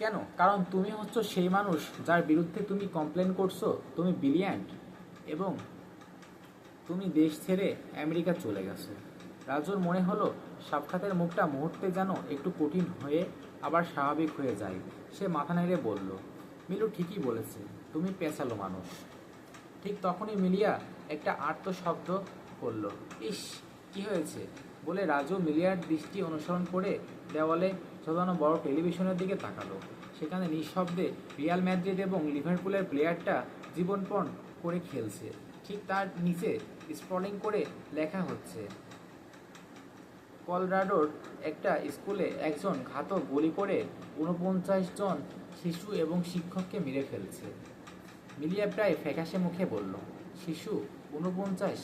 কেন? কারণ তুমি হচ্ছ সেই মানুষ যার বিরুদ্ধে তুমি কমপ্লেন করছ, তুমি ব্রিলিয়ান্ট এবং তুমি দেশ ছেড়ে আমেরিকা চলে গেছো। রাজুর মনে হলো সাক্ষাতের মুখটা মুহূর্তে যেন একটু কঠিন হয়ে আবার স্বাভাবিক হয়ে যায়। সে মাথা নেড়ে বলল, মিলু ঠিকই বলেছে, তুমি পেঁচালো মানুষ। ঠিক তখনই মিলিয়া একটা আর্ত শব্দ করল, ইস, কি হয়েছে? বলে রাজু মিলিয়ার দৃষ্টি অনুসরণ করে দেওয়ালে ঝোলানো বড় টেলিভিশনের দিকে তাকালো। সেখানে নিঃশব্দে রিয়াল ম্যাদ্রিদ এবং লিভারপুলের প্লেয়ারটা জীবনপণ করে খেলছে। ঠিক তার নিচে স্ক্রলিং করে লেখা হচ্ছে, কলরাডোর একটা স্কুলে একজন ঘাতক গুলি করে ঊনপঞ্চাশ জন শিশু এবং শিক্ষককে মেরে ফেলছে। মিলিয়া প্রায় ফ্যাকাশে মুখে বলল, শিশু ঊনপঞ্চাশ?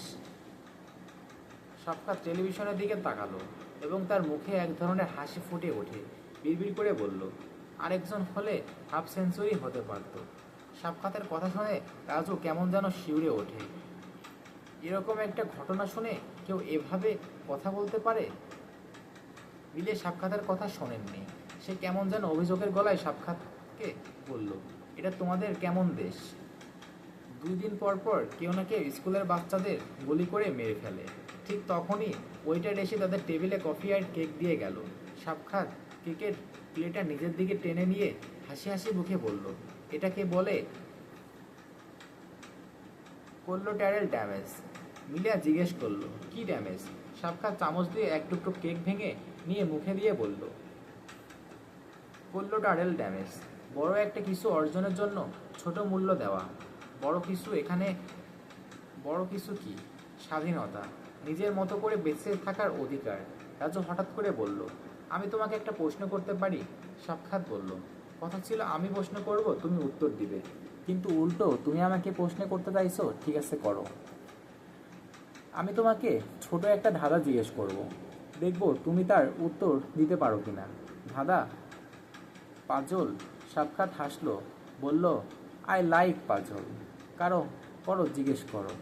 সাক্ষাৎ টেলিভিশনের দিকে তাকালো। এবং তার মুখে এক ধরনের হাসি ফুটে ওঠে। বিড়বিড় করে বলল, আরেকজন হলে হাফ সেঞ্চুরি হতে পারত। সাক্ষাতের কথা শুনে রাজু কেমন যেন শিউরে ওঠে। এরকম একটা ঘটনা শুনে কেউ এভাবে কথা বলতে পারে? মিলে সাক্ষাতের কথা শোনেননি। সে কেমন যেন অভিযোগের গলায় সাক্ষাৎকে বলল, এটা তোমাদের কেমন দেশ? দুই দিন পর পর কেউ না কেউ স্কুলের বাচ্চাদের গুলি করে মেরে ফেলে। ঠিক তখনই ওইটার এসে তাদের টেবিলে কফি আর কেক দিয়ে গেল। সাক্ষাৎ কেকের প্লেটটা নিজের দিকে টেনে নিয়ে হাসি হাসি মুখে বলল, এটাকে বলে করল ট্যারেল ড্যামেজ। মিলিয়া জিজ্ঞেস করল, কি ড্যামেজ? সাক্ষাৎ চামচ দিয়ে এক টুকরো কেক ভেঙে নিয়ে মুখে দিয়ে বলল, করল ড্যামেজ। বড় একটা কিছু অর্জনের জন্য ছোট মূল্য দেওয়া। বড় কিছু এখানে, বড় কিছু কি? স্বাধীনতা। নিজের মতো করে বেঁচে থাকার অধিকার। রাজু হঠাৎ করে বলল, আমি তোমাকে একটা প্রশ্ন করতে পারি? সাক্ষাৎ বলল, কথা ছিল আমি প্রশ্ন করব, তুমি উত্তর দিবে। কিন্তু উল্টো, তুমি আমাকে প্রশ্ন করতে চাইছো, ঠিক আছে, করো। আমি তোমাকে ছোট একটা ধাঁধা জিজ্ঞেস করব। দেখব তুমি তার উত্তর দিতে পারো কি না ধাঁধা পাজল সাক্ষাৎ হাসলো, বলল আই লাইক পাজল কারও, করো, জিজ্ঞেস করো।